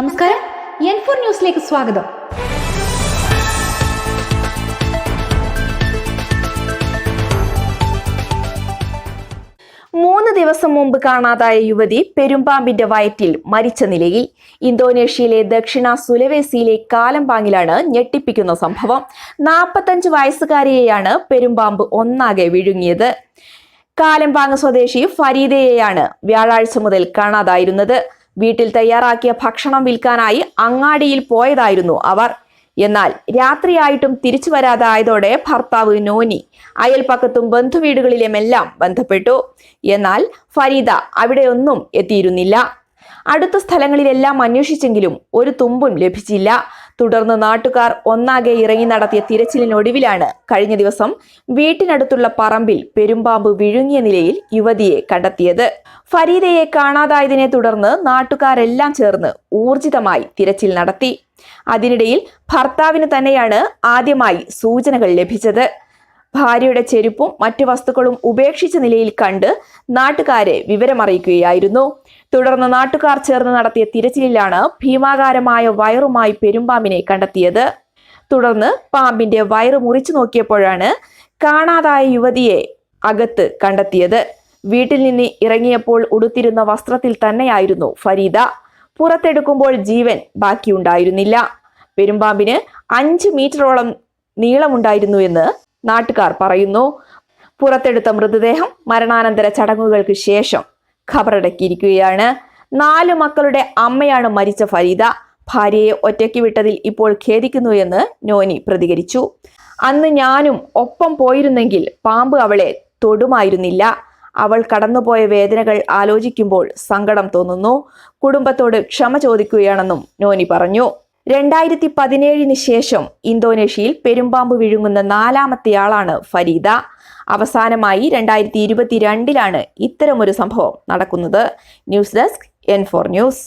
നമസ്കാരം. N four ന്യൂസിലേക്ക് സ്വാഗതം. മൂന്ന് ദിവസം മുമ്പ് കാണാതായ യുവതി പെരുമ്പാമ്പിന്റെ വയറ്റിൽ മരിച്ച നിലയിൽ. ഇന്തോനേഷ്യയിലെ ദക്ഷിണ സുലവേസിയിലെ കാലംപാങ്ങിലാണ് ഞെട്ടിപ്പിക്കുന്ന സംഭവം. നാൽപ്പത്തഞ്ച് വയസ്സുകാരിയെയാണ് പെരുമ്പാമ്പ് ഒന്നാകെ വിഴുങ്ങിയത്. കാലമ്പാങ് സ്വദേശി ഫരീദയെയാണ് വ്യാഴാഴ്ച മുതൽ കാണാതായിരുന്നത്. വീട്ടിൽ തയ്യാറാക്കിയ ഭക്ഷണം വിൽക്കാനായി അങ്ങാടിയിൽ പോയതായിരുന്നു അവർ. എന്നാൽ രാത്രിയായിട്ടും തിരിച്ചു വരാതായതോടെ ഭർത്താവ് നോനി അയൽപ്പക്കത്തും ബന്ധുവീടുകളിലുമെല്ലാം ബന്ധപ്പെട്ടു. എന്നാൽ ഫരീദ അവിടെയൊന്നും എത്തിയിരുന്നില്ല. അടുത്ത സ്ഥലങ്ങളിലെല്ലാം അന്വേഷിച്ചെങ്കിലും ഒരു തുമ്പും ലഭിച്ചില്ല. തുടർന്ന് നാട്ടുകാർ ഒന്നാകെ ഇറങ്ങി നടത്തിയ തിരച്ചിലിനൊടുവിലാണ് കഴിഞ്ഞ ദിവസം വീട്ടിനടുത്തുള്ള പറമ്പിൽ പെരുമ്പാമ്പ് വിഴുങ്ങിയ നിലയിൽ യുവതിയെ കണ്ടെത്തിയത്. ഫരീദയെ കാണാതായതിനെ തുടർന്ന് നാട്ടുകാരെല്ലാം ചേർന്ന് ഊർജിതമായി തിരച്ചിൽ നടത്തി. അതിനിടയിൽ ഭർത്താവിന് തന്നെയാണ് ആദ്യമായി സൂചനകൾ ലഭിച്ചത്. ഭാര്യയുടെ ചെരുപ്പും മറ്റു വസ്തുക്കളും ഉപേക്ഷിച്ച നിലയിൽ കണ്ട് നാട്ടുകാരെ വിവരമറിയിക്കുകയായിരുന്നു. തുടർന്ന് നാട്ടുകാർ ചേർന്ന് നടത്തിയ തിരച്ചിലിലാണ് ഭീമാകാരമായ വയറുമായി പെരുമ്പാമ്പിനെ കണ്ടെത്തിയത്. തുടർന്ന് പാമ്പിന്റെ വയറ് മുറിച്ചു നോക്കിയപ്പോഴാണ് കാണാതായ യുവതിയെ അകത്ത് കണ്ടെത്തിയത്. വീട്ടിൽ നിന്ന് ഇറങ്ങിയപ്പോൾ ഉടുത്തിരുന്ന വസ്ത്രത്തിൽ തന്നെയായിരുന്നു ഫരീദ. പുറത്തെടുക്കുമ്പോൾ ജീവൻ ബാക്കിയുണ്ടായിരുന്നില്ല. പെരുമ്പാമ്പിന് അഞ്ച് മീറ്ററോളം നീളമുണ്ടായിരുന്നു എന്ന് നാട്ടുകാർ പറയുന്നു പുറത്തെടുത്ത മൃതദേഹം മരണാനന്തര ചടങ്ങുകൾക്ക് ശേഷം ഖബറടക്കിയിരിക്കുകയാണ്. നാല് മക്കളുടെ അമ്മയാണ് മരിച്ച ഫരീദ. ഭാര്യയെ ഒറ്റയ്ക്ക് വിട്ടതിൽ ഇപ്പോൾ ഖേദിക്കുന്നു എന്ന് നോനി പ്രതികരിച്ചു. അന്ന് ഞാനും ഒപ്പം പോയിരുന്നെങ്കിൽ പാമ്പ് അവളെ തൊടുമായിരുന്നില്ല. അവൾ കടന്നുപോയ വേദനകൾ ആലോചിക്കുമ്പോൾ സങ്കടം തോന്നുന്നു. കുടുംബത്തോട് ക്ഷമ ചോദിക്കുകയാണെന്നും നോനി പറഞ്ഞു. രണ്ടായിരത്തി പതിനേഴിന് ശേഷം ഇന്തോനേഷ്യയിൽ പെരുമ്പാമ്പ് വിഴുങ്ങുന്ന നാലാമത്തെയാളാണ് ഫരീദ. അവസാനമായി രണ്ടായിരത്തി ഇരുപത്തിരണ്ടിലാണ് ഇത്തരമൊരു സംഭവം നടക്കുന്നത്. News desk N four news.